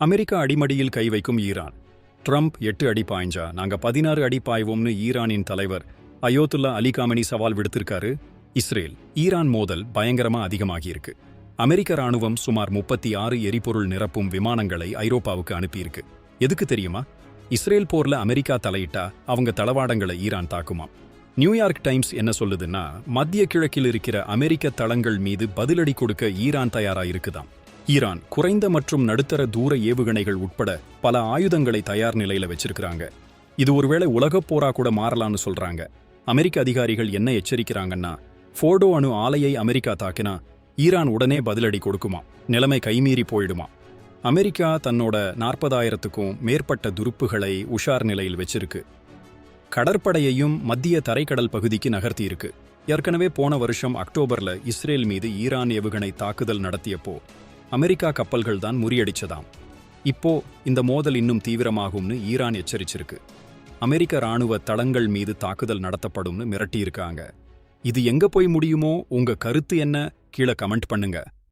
America அடிமடியில் கை வைக்கும் Iran. Trump எட்டு அடி பாய்ஞ்சா நாங்க பதினாறு அடி பாய்வோம்னு ஈரானின் தலைவர் அயோத்துல்லா அலி காமனி சவால் விடுத்திருக்காரு. இஸ்ரேல் ஈரான் மோதல் பயங்கரமா அதிகமாகியிருக்கு. அமெரிக்க ராணுவம் சுமார் முப்பத்தி ஆறு எரிபொருள் நிரப்பும் விமானங்களை ஐரோப்பாவுக்கு அனுப்பியிருக்கு. எதுக்கு தெரியுமா? இஸ்ரேல் போர்ல அமெரிக்கா தலையிட்டா அவங்க தளவாடங்களை ஈரான் தாக்குமாம். நியூயார்க் டைம்ஸ் என்ன சொல்லுதுன்னா மத்திய கிழக்கில் இருக்கிற அமெரிக்க தளங்கள் மீது பதிலடி கொடுக்க ஈரான் தயாரா இருக்குதாம். ஈரான் குறைந்த மற்றும் நடுத்தர தூர ஏவுகணைகள் உட்பட பல ஆயுதங்களை தயார் நிலையில வச்சிருக்கிறாங்க. இது ஒருவேளை உலகப் போரா கூட மாறலாம்னு சொல்றாங்க. அமெரிக்க அதிகாரிகள் என்ன எச்சரிக்கிறாங்கன்னா ஃபோர்டோ அணு ஆலையை அமெரிக்கா தாக்கினா ஈரான் உடனே பதிலடி கொடுக்குமா நிலைமை கைமீறி போயிடுமா அமெரிக்கா தன்னோட நாற்பதாயிரத்துக்கும் மேற்பட்ட துருப்புகளை உஷார் நிலையில் வச்சிருக்கு. கடற்படையையும் மத்திய தரைக்கடல் பகுதிக்கு நகர்த்தியிருக்கு. ஏற்கனவே போன வருஷம் அக்டோபர்ல இஸ்ரேல் மீது ஈரான் ஏவுகணை தாக்குதல் நடத்தியப்போ அமெரிக்கா கப்பல்கள் தான் முறியடிச்சதாம். இப்போ இந்த மோதல் இன்னும் தீவிரமாகும்னு ஈரான் எச்சரிச்சிருக்கு. அமெரிக்க ராணுவ தளங்கள் மீது தாக்குதல் நடத்தப்படும்னு மிரட்டியிருக்காங்க. இது எங்க போய் முடியுமோ? உங்க கருத்து என்ன? கீழே கமெண்ட் பண்ணுங்க.